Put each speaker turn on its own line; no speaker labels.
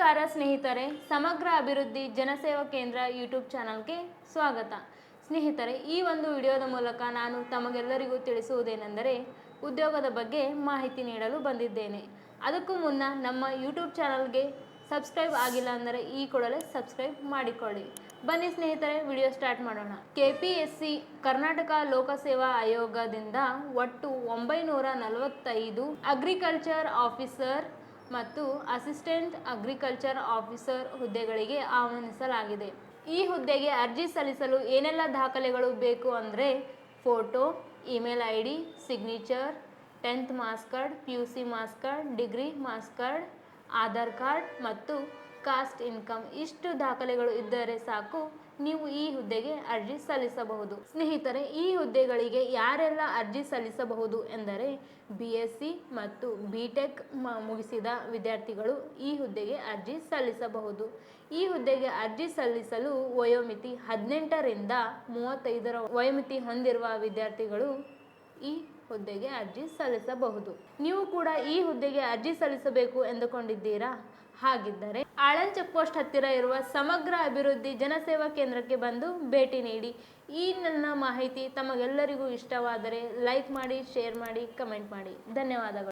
ನಮಸ್ಕಾರ ಸ್ನೇಹಿತರೆ, ಸಮಗ್ರ ಅಭಿವೃದ್ಧಿ ಜನಸೇವಾ ಕೇಂದ್ರ ಯೂಟ್ಯೂಬ್ ಚಾನಲ್ಗೆ ಸ್ವಾಗತ. ಸ್ನೇಹಿತರೆ, ಈ ಒಂದು ವಿಡಿಯೋದ ಮೂಲಕ ನಾನು ತಮಗೆಲ್ಲರಿಗೂ ತಿಳಿಸುವುದೇನೆಂದರೆ, ಉದ್ಯೋಗದ ಬಗ್ಗೆ ಮಾಹಿತಿ ನೀಡಲು ಬಂದಿದ್ದೇನೆ. ಅದಕ್ಕೂ ಮುನ್ನ ನಮ್ಮ ಯೂಟ್ಯೂಬ್ ಚಾನಲ್ಗೆ ಸಬ್ಸ್ಕ್ರೈಬ್ ಆಗಿಲ್ಲ ಅಂದರೆ ಈ ಕೂಡಲೇ ಸಬ್ಸ್ಕ್ರೈಬ್ ಮಾಡಿಕೊಳ್ಳಿ. ಬನ್ನಿ ಸ್ನೇಹಿತರೆ, ವಿಡಿಯೋ ಸ್ಟಾರ್ಟ್ ಮಾಡೋಣ. K P S C Karnataka ಲೋಕಸೇವಾ ಆಯೋಗದಿಂದ ಒಟ್ಟು ಒಂಬೈನೂರ ನಲವತ್ತೈದು ಅಗ್ರಿಕಲ್ಚರ್ ಆಫೀಸರ್ ಮತ್ತು ಅಸಿಸ್ಟೆಂಟ್ ಅಗ್ರಿಕಲ್ಚರ್ ಆಫೀಸರ್ ಹುದ್ದೆಗಳಿಗೆ ಆಹ್ವಾನಿಸಲಾಗಿದೆ. ಈ ಹುದ್ದೆಗೆ ಅರ್ಜಿ ಸಲ್ಲಿಸಲು ಏನೆಲ್ಲ ದಾಖಲೆಗಳು ಬೇಕು ಅಂದರೆ photo, email I D signature, tenth marks card, P U C marks card, degree marks card, Aadhaar card ಮತ್ತು ಕಾಸ್ಟ್ ಇನ್ಕಮ್, ಇಷ್ಟು ದಾಖಲೆಗಳು ಇದ್ದರೆ ಸಾಕು, ನೀವು ಈ ಹುದ್ದೆಗೆ ಅರ್ಜಿ ಸಲ್ಲಿಸಬಹುದು. ಸ್ನೇಹಿತರೆ, ಈ ಹುದ್ದೆಗಳಿಗೆ ಯಾರೆಲ್ಲ ಅರ್ಜಿ ಸಲ್ಲಿಸಬಹುದು ಎಂದರೆ ಬಿ ಎಸ್ ಸಿ ಮತ್ತು ಬಿ ಟೆಕ್ ಮುಗಿಸಿದ ವಿದ್ಯಾರ್ಥಿಗಳು ಈ ಹುದ್ದೆಗೆ ಅರ್ಜಿ ಸಲ್ಲಿಸಬಹುದು. ಈ ಹುದ್ದೆಗೆ ಅರ್ಜಿ ಸಲ್ಲಿಸಲು ವಯೋಮಿತಿ ಹದಿನೆಂಟರಿಂದ ಮೂವತ್ತೈದರ ವಯೋಮಿತಿ ಹೊಂದಿರುವ ವಿದ್ಯಾರ್ಥಿಗಳು ಈ ಹುದ್ದೆಗೆ ಅರ್ಜಿ ಸಲ್ಲಿಸಬಹುದು. ನೀವು ಕೂಡ ಈ ಹುದ್ದೆಗೆ ಅರ್ಜಿ ಸಲ್ಲಿಸಬೇಕು ಎಂದುಕೊಂಡಿದ್ದೀರಾ? ಹಾಗಿದ್ದರೆ ಆಳನ್ ಚೆಕ್ ಪೋಸ್ಟ್ ಹತ್ತಿರ ಇರುವ ಸಮಗ್ರ ಅಭಿವೃದ್ಧಿ ಜನಸೇವಾ ಕೇಂದ್ರಕ್ಕೆ ಬಂದು ಭೇಟಿ ನೀಡಿ. ಈ ನನ್ನ ಮಾಹಿತಿ ತಮಗೆಲ್ಲರಿಗೂ ಇಷ್ಟವಾದರೆ ಲೈಕ್ ಮಾಡಿ, ಶೇರ್ ಮಾಡಿ, ಕಮೆಂಟ್ ಮಾಡಿ. ಧನ್ಯವಾದಗಳು.